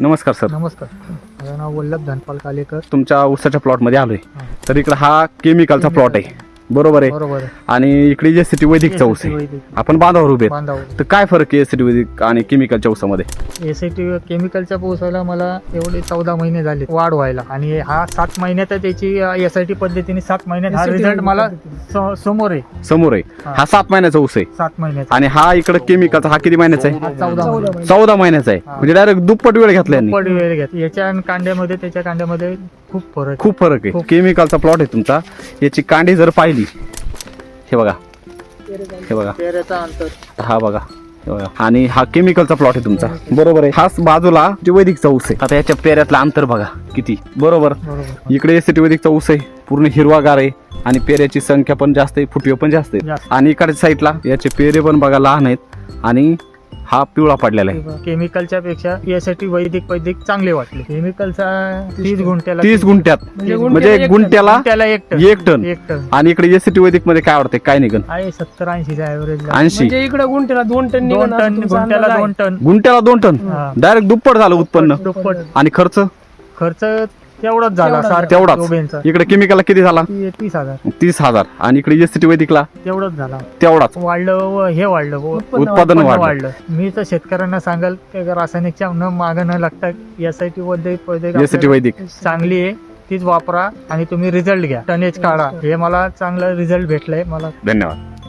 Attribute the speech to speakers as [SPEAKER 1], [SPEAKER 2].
[SPEAKER 1] नमस्कार सर.
[SPEAKER 2] नमस्कार. माझं नाव वल्लभ धनपाल कालेकर.
[SPEAKER 1] तुमच्या ऊसाच्या प्लॉटमध्ये आलोय. तर इकडे हा केमिकलचा प्लॉट आहे. बरोबर आहे.
[SPEAKER 2] बरोबर आहे.
[SPEAKER 1] आणि इकडे जे सिटी वैदिकचा ऊस आहे
[SPEAKER 2] वैदिक.
[SPEAKER 1] आपण बांधावर उभे आहेत. तर काय फरक आहे सिटी वैदिक आणि केमिकलच्या ऊसामध्ये
[SPEAKER 2] एस टी केमिकलच्या पोहोचायला मला एवढे चौदा महिने झाले वाढ व्हायला. आणि हा सात महिन्यात त्याची एस आय टी पद्धतीने सात महिन्यात हा
[SPEAKER 3] SIT
[SPEAKER 2] रिझल्ट मला. स- समोर आहे.
[SPEAKER 1] समोर आहे.
[SPEAKER 2] हा.
[SPEAKER 1] सात महिन्याचा ऊस आहे.
[SPEAKER 2] सात महिन्यात
[SPEAKER 1] आणि हा इकडे केमिकलचा हा किती महिन्याचा आहे?
[SPEAKER 2] हा चौदा
[SPEAKER 3] चौदा
[SPEAKER 2] महिने
[SPEAKER 3] महिने.
[SPEAKER 1] चौदा महिन्याचा आहे. म्हणजे डायरेक्ट दुप्पट वेळ घेतला यांनी.
[SPEAKER 2] दुप्पट वेळ घेत याच्या आणि कांड्यामध्ये त्याच्या कांड्यामध्ये खूप फरक आहे.
[SPEAKER 1] खूप फरक आहे.
[SPEAKER 2] खूप.
[SPEAKER 1] केमिकलचा प्लॉट आहे तुमचा. याची कांडी जर पाहिली हे बघा. हे बघा. हा बघा. हे बघा. आणि हा केमिकलचा प्लॉट आहे तुमचा. बरोबर आहे. हाच बाजूला जे वैदिकचा ऊस आहे. आता याच्या पेऱ्यातलं अंतर बघा. किती? बरोबर. इकडे एसीटी वैदिकचा ऊस आहे पूर्ण हिरवागार आहे. आणि पेऱ्याची संख्या पण जास्त आहे फुटवे पण जास्त आहे. आणि इकडच्या साईडला याचे पेरे पण बघा लहान आहेत. आणि हा पिवळा पडलेला आहे.
[SPEAKER 2] केमिकलच्या पेक्षा यासाठी वैदिक वैदिक चांगले वाटले. केमिकलचा तीस गुंठ्याला
[SPEAKER 1] तीस गुंठ्यात.
[SPEAKER 3] म्हणजे
[SPEAKER 1] म्हणजे
[SPEAKER 3] एक
[SPEAKER 1] गुंठ्याला
[SPEAKER 2] गुंठ्याला एक टन.
[SPEAKER 1] एक टन.
[SPEAKER 2] एक टन.
[SPEAKER 1] आणि इकडे एसीटी वैदिकमध्ये काय वाटतंय? काय निघन?
[SPEAKER 2] आहे सत्तर ऐंशीचा ऍव्हरेज
[SPEAKER 1] ऐंशी.
[SPEAKER 3] म्हणजे इकडे गुंठ्याला दोन टन
[SPEAKER 2] दोन
[SPEAKER 3] निघणार
[SPEAKER 2] टन
[SPEAKER 3] तुमचा
[SPEAKER 2] गुंठ्याला
[SPEAKER 3] अंदाज
[SPEAKER 2] दोन टन.
[SPEAKER 1] गुंठ्याला दोन टन.
[SPEAKER 2] हा.
[SPEAKER 1] डायरेक्ट दुप्पट झालं उत्पन्न.
[SPEAKER 2] दुप्पट.
[SPEAKER 1] आणि खर्च?
[SPEAKER 2] खर्च तेवढाच झाला
[SPEAKER 3] तेवढाच
[SPEAKER 2] सारखा
[SPEAKER 1] तेवढाच.
[SPEAKER 2] दोघांचा.
[SPEAKER 1] इकडे केमिकलला किती झाला?
[SPEAKER 2] ती- तीस हजार.
[SPEAKER 1] तीस हजार. आणि इकडे एसीटी वैदिकला?
[SPEAKER 2] तेवढंच झाला.
[SPEAKER 1] तेवढाच.
[SPEAKER 2] वाढलं व हे वाढलं व
[SPEAKER 1] उत्पादन
[SPEAKER 2] उत्पन्न वाढलं. मी तर शेतकऱ्यांना सांगाल की रासायनिकच्या न मागं न लागता एस आय टी पद्धत
[SPEAKER 1] एसीटी वैदिक.
[SPEAKER 2] चांगली आहे तीच वापरा आणि तुम्ही रिझल्ट घ्या. टनेज काढा. हे मला चांगलं रिझल्ट भेटलंय मला
[SPEAKER 1] धन्यवाद.